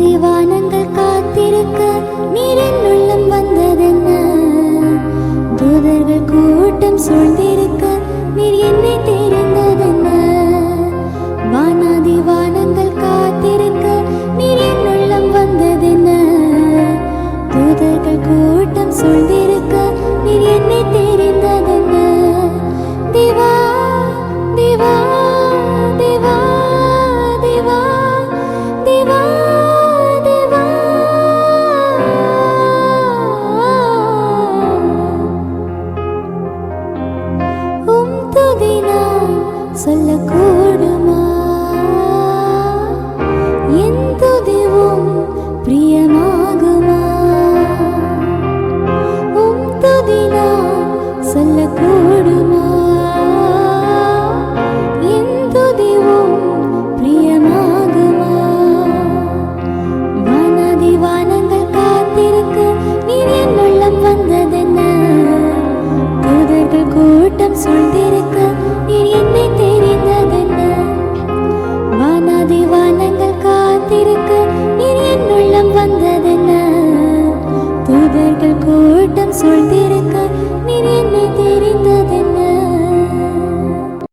திவானங்கள் காத்திருக்க நீரின் உள்ளம் வந்ததென்ன? தூதர்கள் கூட்டம் சூழ்ந்தி சொல்லக்கூட வட்டம் சொல்திருக்க நீ என்னை